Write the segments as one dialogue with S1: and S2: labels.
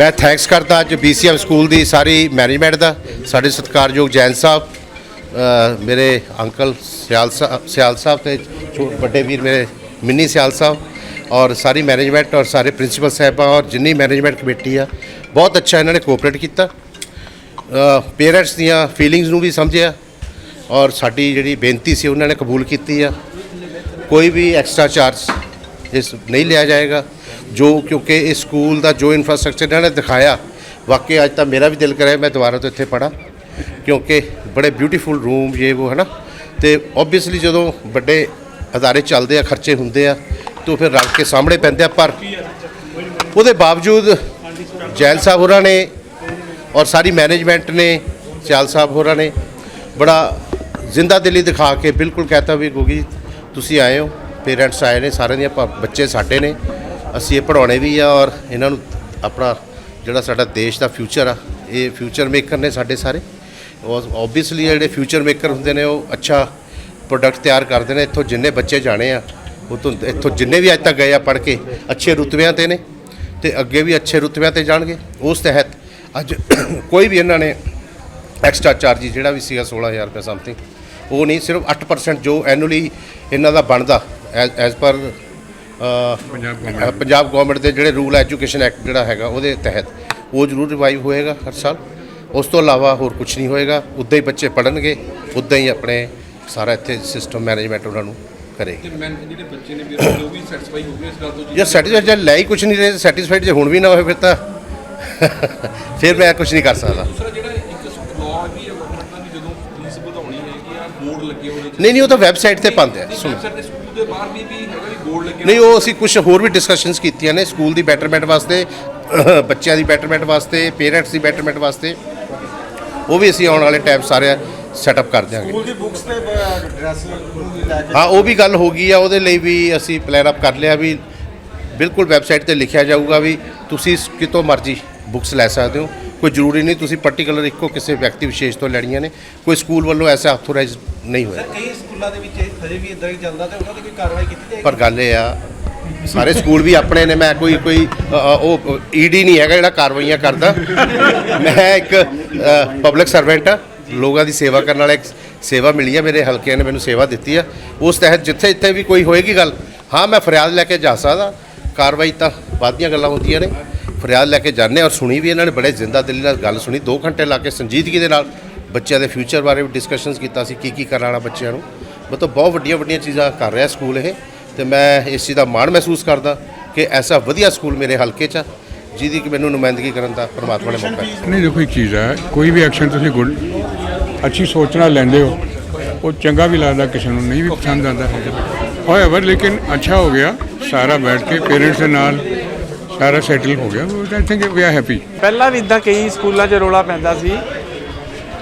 S1: ਮੈਂ ਥੈਂਕਸ ਕਰਦਾ ਅੱਜ BCM ਸਕੂਲ ਦੀ ਸਾਰੀ ਮੈਨੇਜਮੈਂਟ ਦਾ, ਸਾਡੇ ਸਤਿਕਾਰਯੋਗ ਜੈਨ ਸਾਹਿਬ ਮੇਰੇ ਅੰਕਲ ਸਿਆਲ ਸਾਹਿਬ ਸਿਆਲ ਸਾਹਿਬ ਤੇ ਛੋ- ਵੱਡੇ ਵੀਰ ਮੇਰੇ ਮਿੰਨੀ ਸਿਆਲ ਸਾਹਿਬ ਔਰ ਸਾਰੀ ਮੈਨੇਜਮੈਂਟ ਔਰ ਸਾਰੇ ਪ੍ਰਿੰਸੀਪਲ ਸਾਹਿਬਾਂ ਔਰ ਜਿੰਨੀ ਮੈਨੇਜਮੈਂਟ ਕਮੇਟੀ ਆ, ਬਹੁਤ ਅੱਛਾ ਇਹਨਾਂ ਨੇ ਕੋਆਪਰੇਟ ਕੀਤਾ। ਪੇਰੈਂਟਸ ਦੀਆਂ ਫੀਲਿੰਗਸ ਨੂੰ ਵੀ ਸਮਝਿਆ ਔਰ ਸਾਡੀ ਜਿਹੜੀ ਬੇਨਤੀ ਸੀ ਉਹਨਾਂ ਨੇ ਕਬੂਲ ਕੀਤੀ ਆ। ਕੋਈ ਵੀ ਐਕਸਟਰਾ ਚਾਰਜ ਇਸ, ਨਹੀਂ ਲਿਆ ਜਾਏਗਾ। ਜੋ ਕਿਉਂਕਿ ਇਹ ਸਕੂਲ ਦਾ ਜੋ ਇਨਫਰਾਸਟ੍ਰਕਚਰ ਇਹਨਾਂ ਨੇ ਦਿਖਾਇਆ, ਵਾਕਈ ਅੱਜ ਤਾਂ ਮੇਰਾ ਵੀ ਦਿਲ ਕਰਿਆ ਮੈਂ ਦੁਬਾਰਾ ਤੋਂ ਇੱਥੇ ਪੜਾਂ ਕਿਉਂਕਿ ਬੜੇ ਬਿਊਟੀਫੁਲ ਰੂਮ ਇਹ ਉਹ ਨਾ ਤੇ ਓਬਵੀਅਸਲੀ ਜਦੋਂ ਵੱਡੇ ਅਦਾਰੇ ਚੱਲਦੇ ਆ, ਖਰਚੇ ਹੁੰਦੇ ਆ, ਤਾਂ ਫਿਰ ਰਲ ਕੇ ਸਾਹਮਣੇ ਪੈਂਦੇ ਆ, ਪਰ ਉਹਦੇ ਬਾਵਜੂਦ ਜੈਲ ਸਾਹਿਬ ਹੋਰਾਂ ਨੇ ਔਰ ਸਾਰੀ ਮੈਨੇਜਮੈਂਟ ਨੇ, ਸਿਆਲ ਸਾਹਿਬ ਹੋਰਾਂ ਨੇ ਬੜਾ ਜ਼ਿੰਦਾ ਦਿਲੀ ਦਿਖਾ ਕੇ ਬਿਲਕੁਲ ਕਹਤਾ ਵੀ ਗੋਗੀ, ਤੁਸੀਂ ਆਏ ਹੋ ਪੇਰੈਂਟਸ ਆਏ ਨੇ, ਸਾਰਿਆਂ ਦੀਆਂ ਬੱਚੇ ਸਾਡੇ ਨੇ ਅਸੀਂ ਇਹ ਪੜਾਉਣੇ ਵੀ ਆ ਔਰ ਇਹਨਾਂ ਨੂੰ ਆਪਣਾ ਜਿਹੜਾ ਸਾਡਾ ਦੇਸ਼ ਦਾ ਫਿਊਚਰ ਆ, ਇਹ ਫਿਊਚਰ ਮੇਕਰ ਨੇ ਸਾਡੇ ਸਾਰੇ। ਓਬਵੀਅਸਲੀ ਜਿਹੜੇ ਫਿਊਚਰ ਮੇਕਰ ਹੁੰਦੇ ਨੇ, ਉਹ ਅੱਛਾ ਪ੍ਰੋਡਕਟ ਤਿਆਰ ਕਰਦੇ ਨੇ, ਇੱਥੋਂ ਜਿੰਨੇ ਬੱਚੇ ਜਾਣੇ ਆ, ਉਹ ਤੋਂ ਇੱਥੋਂ ਜਿੰਨੇ ਵੀ ਅੱਜ ਤੱਕ ਗਏ ਆ ਪੜ੍ਹ ਕੇ, ਅੱਛੇ ਰੁਤਬਿਆਂ ਤੇ ਨੇ ਤੇ ਅੱਗੇ ਵੀ ਅੱਛੇ ਰੁਤਬਿਆਂ ਤੇ ਜਾਣਗੇ। ਉਸ ਤਹਿਤ ਅੱਜ ਕੋਈ ਵੀ ਇਹਨਾਂ ਨੇ ਐਕਸਟਰਾ ਚਾਰਜ ਜਿਹੜਾ ਵੀ ਸੀਗਾ 16000 ਰੁਪਏ ਸਮਥਿੰਗ ਉਹ ਨਹੀਂ, ਸਿਰਫ 8% ਜੋ ਐਨੂਅਲੀ ਇਹਨਾਂ ਦਾ ਬਣਦਾ ਐਜ਼ ਪਰ ਪੰਜਾਬ ਗਵਰਨਮੈਂਟ ਦੇ ਜਿਹੜੇ ਰੂਲ ਐਜੂਕੇਸ਼ਨ ਐਕਟ ਜਿਹੜਾ ਹੈਗਾ ਉਹਦੇ ਤਹਿਤ ਉਹ ਜ਼ਰੂਰ ਰਿਵਾਈਵ ਹੋਏਗਾ ਹਰ ਸਾਲ। ਉਸ ਤੋਂ ਇਲਾਵਾ ਹੋਰ ਕੁਝ ਨਹੀਂ ਹੋਏਗਾ। ਉੱਦਾਂ ਹੀ ਬੱਚੇ ਪੜਨਗੇ ਉੱਦਾਂ ਹੀ ਆਪਣੇ ਸਾਰਾ ਇੱਥੇ ਸਿਸਟਮ ਮੈਨੇਜਮੈਂਟ ਉਹਨਾਂ ਨੂੰ ਕਰੇਗੀ।
S2: ਜਿਹੜੇ ਬੱਚੇ ਨੇ ਉਹ ਵੀ ਸੈਟੀਸਫਾਈ ਹੋ ਗਏ ਇਸ ਗੱਲ ਤੋਂ? ਜੀ
S1: ਜੇ ਸੈਟੀਸਫਾਈਡ ਜੇ ਲੈ ਹੀ ਕੁਝ ਨਹੀਂ ਰਹੇ ਸੈਟੀਸਫਾਈਡ ਜੇ ਹੁਣ ਵੀ ਨਾ ਹੋਏ ਫਿਰ ਤਾਂ ਫਿਰ ਮੈਂ ਕੁਝ ਨਹੀਂ ਕਰ ਸਕਦਾ।
S2: ਦੂਸਰਾ ਜਿਹੜਾ ਇੱਕ ਲਾਅ ਵੀ ਹੈ ਗਵਰਨਮੈਂਟ ਦਾ ਵੀ ਜਦੋਂ ਫੀਸ ਵਧਾਉਣੀ ਹੈਗੀ ਆ ਬੋਰਡ ਲੱਗੇ ਹੋਣੇ ਚਾਹੀਦੇ
S1: ਨਹੀਂ ਨਹੀਂ ਉਹ ਤਾਂ ਵੈਬਸਾਈਟ ਤੇ ਪਾਉਂਦੇ ਆ ਸੁਣੋ।
S2: ਸਕੂਲ ਦੇ ਬਾਹਰ ਵੀ ਵੀ ਹੈਗਾ ਵੀ ਬੋਰਡ ਲੱਗੇ
S1: ਨਹੀਂ ਉਹ ਅਸੀਂ ਕੁਝ ਹੋਰ ਵੀ ਡਿਸਕਸ਼ਨਸ ਕੀਤੀਆਂ ਨੇ ਸਕੂਲ ਦੀ ਬੈਟਰਮੈਂਟ ਵਾਸਤੇ ਬੱਚਿਆਂ ਦੀ ਬੈਟਰਮੈਂਟ ਵਾਸਤੇ ਪੇਰੈਂਟਸ ਦੀ ਬੈਟਰਮੈਂਟ ਵਾਸਤੇ। ਉਹ ਵੀ ਅਸੀਂ ਆਉਣ ਵਾਲੇ ਟਾਈਮ ਸਾਰੇ ਸੈਟਅਪ ਕਰ ਦਿਆਂਗੇ।
S3: ਸਕੂਲ ਦੀ ਬੁੱਕਸ ਤੇ ਡਰੈਸ ਲੈ ਕੇ
S1: ਹਾਂ ਉਹ ਵੀ ਗੱਲ ਹੋ ਗਈ ਆ ਉਹਦੇ ਲਈ ਵੀ ਅਸੀਂ ਪਲਾਨ ਅਪ ਕਰ ਲਿਆ ਵੀ ਬਿਲਕੁਲ ਵੈਬਸਾਈਟ ਤੇ ਲਿਖਿਆ ਜਾਊਗਾ ਵੀ ਤੁਸੀਂ ਕਿਤੋਂ ਮਰਜ਼ੀ ਬੁੱਕਸ ਲੈ ਸਕਦੇ ਹੋ। ਕੋਈ ਜ਼ਰੂਰੀ ਨਹੀਂ ਤੁਸੀਂ ਪਾਰਟਿਕੂਲਰ ਇੱਕੋ ਕਿਸੇ ਵਿਅਕਤੀ ਵਿਸ਼ੇਸ਼ ਤੋਂ ਲੈਣੀਆਂ ਨੇ। ਕੋਈ ਸਕੂਲ ਵੱਲੋਂ ਐਸਾ ਆਥੋਰਾਈਜ਼ ਨਹੀਂ ਹੋਇਆ।
S3: ਕਈ ਸਕੂਲਾਂ ਦੇ ਵਿੱਚ ਇਹ ਹਜੇ ਵੀ ਇਦਾਂ ਹੀ ਚੱਲਦਾ ਤੇ ਉਹਨਾਂ ਤੇ ਕੋਈ ਕਾਰਵਾਈ ਕੀਤੀ ਜਾਏਗੀ?
S1: ਪਰ ਗੱਲ ਇਹ ਆ ਸਾਰੇ ਸਕੂਲ ਵੀ ਆਪਣੇ ਨੇ ਮੈਂ ਕੋਈ ਕੋਈ ਅ, ਅ, ਉਹ ਈਡੀ ਨਹੀਂ ਹੈਗਾ ਜਿਹੜਾ ਕਾਰਵਾਈਆਂ ਕਰਦਾ। ਮੈਂ ਇੱਕ ਪਬਲਿਕ ਸਰਵੈਂਟ ਆ ਲੋਕਾਂ ਦੀ ਸੇਵਾ ਕਰਨ ਵਾਲਾ ਇੱਕ ਸੇਵਾ ਮਿਲੀ ਆ ਮੇਰੇ ਹਲਕੇ ਨੇ ਮੈਨੂੰ ਸੇਵਾ ਦਿੱਤੀ ਆ। ਉਸ ਤਹਿਤ ਜਿੱਥੇ ਜਿੱਥੇ ਵੀ ਕੋਈ ਹੋਏਗੀ ਗੱਲ ਹਾਂ ਮੈਂ ਫਰਿਆਦ ਲੈ ਕੇ ਜਾ ਸਕਦਾ। ਕਾਰਵਾਈ ਤਾਂ ਬਾਅਦ ਦੀਆਂ ਗੱਲਾਂ ਹੁੰਦੀਆਂ ਨੇ। ਫਰਿਆਦ ਲੈ ਕੇ ਜਾਂਦੇ ਹਾਂ ਔਰ ਸੁਣੀ ਵੀ ਇਹਨਾਂ ਨੇ ਬੜੇ ਜ਼ਿੰਦਾ ਦਿਲੀ ਨਾਲ ਗੱਲ ਸੁਣੀ। 2 ਘੰਟੇ ਲਾ ਕੇ ਸੰਜੀਦਗੀ ਦੇ ਨਾਲ ਬੱਚਿਆਂ ਦੇ ਫਿਊਚਰ ਬਾਰੇ ਵੀ ਡਿਸਕਸ਼ਨਸ ਕੀਤਾ ਸੀ ਕੀ ਕੀ ਕਰਾਉਣਾ ਬੱਚਿਆਂ ਨੂੰ। ਮਤਲਬ ਬਹੁਤ ਵੱਡੀਆਂ ਵੱਡੀਆਂ ਚੀਜ਼ਾਂ ਕਰ ਰਿਹਾ ਸਕੂਲ ਇਹ ਤੇ ਮੈਂ ਇਸ ਚੀਜ਼ ਦਾ ਮਾਣ ਮਹਿਸੂਸ ਕਰਦਾ ਕਿ ਐਸਾ ਵਧੀਆ ਸਕੂਲ ਮੇਰੇ ਹਲਕੇ 'ਚ ਆ, ਜਿਹਦੀ ਕਿ ਮੈਨੂੰ ਨੁਮਾਇੰਦਗੀ ਕਰਨ ਦਾ ਪਰਮਾਤਮਾ ਨੇ ਮੌਕਾ ਦਿੱਤਾ।
S4: ਨਹੀਂ ਦੇਖੋ ਇੱਕ ਚੀਜ਼ ਹੈ ਕੋਈ ਵੀ ਐਕਸ਼ਨ ਤੁਸੀਂ ਗੁੱਡ ਅੱਛੀ ਸੋਚ ਨਾਲ ਲੈਂਦੇ ਹੋ ਉਹ ਚੰਗਾ ਵੀ ਲੱਗਦਾ ਕਿਸੇ ਨੂੰ ਨਹੀਂ ਵੀ ਪਸੰਦ ਆਉਂਦਾ ਹੋਏਵਰ ਲੇਕਿਨ ਅੱਛਾ ਹੋ ਗਿਆ ਸਾਰਾ ਬੈਠ ਕੇ ਪੇਰੈਂਟਸ ਦੇ ਨਾਲ ਸਾਰਾ ਸੈਟਲ ਹੋ ਗਿਆ। I think we are happy
S5: ਪਹਿਲਾਂ ਵੀ ਇਦਾਂ ਕਈ ਸਕੂਲਾਂ 'ਚ ਰੋਲਾ ਪੈਂਦਾ ਸੀ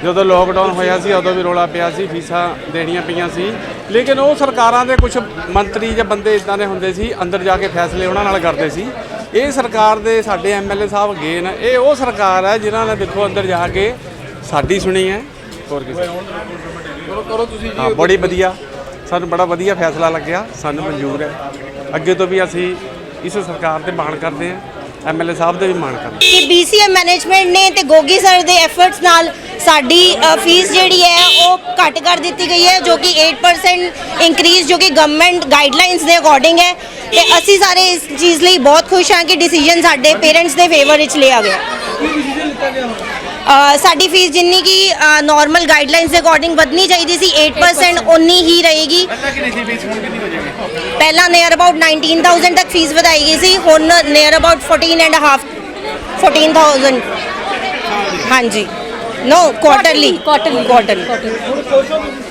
S5: ਜਦੋਂ ਲੋਕਡਾਊਨ ਹੋਇਆ ਸੀ ਉਦੋਂ ਵੀ ਰੋਲਾ ਪਿਆ ਸੀ ਫੀਸਾਂ ਦੇਣੀਆਂ ਪਈਆਂ ਸੀ। ਲੇਕਿਨ ਉਹ ਸਰਕਾਰਾਂ ਦੇ ਕੁਝ ਮੰਤਰੀ ਜਾਂ ਬੰਦੇ ਇਦਾਂ ਦੇ ਹੁੰਦੇ ਸੀ ਅੰਦਰ ਜਾ ਕੇ ਫੈਸਲੇ ਉਹਨਾਂ ਨਾਲ ਕਰਦੇ ਸੀ। ਇਹ ਸਰਕਾਰ ਦੇ ਸਾਡੇ ਐਮਐਲਏ ਸਾਹਿਬ ਗਏ ਨੇ ਇਹ ਉਹ ਸਰਕਾਰ ਹੈ ਜਿਨ੍ਹਾਂ ਨੇ ਦੇਖੋ ਅੰਦਰ ਜਾ ਕੇ ਸਾਡੀ ਸੁਣੀ ਹੈ। ਹੋਰ ਕਿਸੇ?
S2: ਕਰੋ ਕਰੋ ਤੁਸੀਂ
S5: ਹਾਂ ਬੜੀ ਵਧੀਆ। ਸਾਨੂੰ ਬੜਾ ਵਧੀਆ ਫੈਸਲਾ ਲੱਗਿਆ ਸਾਨੂੰ ਮਨਜ਼ੂਰ ਹੈ। ਅੱਗੇ ਤੋਂ ਵੀ ਅਸੀਂ ਇਸ ਸਰਕਾਰ ਤੇ ਮਾਣ ਕਰਦੇ ਹਾਂ ਐਮਐਲਏ ਸਾਹਿਬ ਦੇ ਵੀ ਮਾਣ ਕਰਦੇ ਹਾਂ।
S6: ਕਿ BCM ਮੈਨੇਜਮੈਂਟ ਨੇ ਤੇ ਗੋਗੀ ਸਰ ਦੇ ਐਫਰਟਸ ਨਾਲ ਸਾਡੀ ਫੀਸ ਜਿਹੜੀ ਹੈ, ਉਹ ਘੱਟ ਕਰ ਦਿੱਤੀ ਗਈ ਹੈ, ਜੋ ਕਿ 8% ਇਨਕਰੀਜ਼ ਜੋ ਕਿ ਗਵਰਨਮੈਂਟ ਗਾਈਡਲਾਈਨਸ ਦੇ ਅਕੋਰਡਿੰਗ ਹੈ। ਤੇ ਅਸੀਂ ਸਾਰੇ ਇਸ ਚੀਜ਼ ਲਈ ਬਹੁਤ ਖੁਸ਼ ਹਾਂ ਕਿ ਡਿਸੀਜਨ ਸਾਡੇ ਪੇਰੈਂਟਸ ਦੇ ਫੇਵਰ ਵਿੱਚ ਲਿਆ ਗਿਆ। ਸਾਡੀ ਫੀਸ ਜਿੰਨੀ ਕਿ ਨਾਰਮਲ ਗਾਈਡਲਾਈਨਸ ਦੇ ਅਕੋਰਡਿੰਗ ਵਧਣੀ ਚਾਹੀਦੀ ਸੀ 8% ਉਨੀ ਹੀ ਰਹੇਗੀ।
S5: ਪਹਿਲਾਂ ਕਿੰਨੀ ਸੀ ਫੀਸ ਹੁਣ
S6: ਪਹਿਲਾਂ ਨੀਅਰ ਅਬਾਊਟ 19000 ਤੱਕ ਫੀਸ ਵਧਾਈ ਗਈ ਸੀ, ਹੁਣ ਨੀਅਰ ਅਬਾਊਟ 14 ਐਂਡ ਹਾਫ 14000 ਹਾਂਜੀ। No, quarterly. Quarterly. Quarterly. quarterly.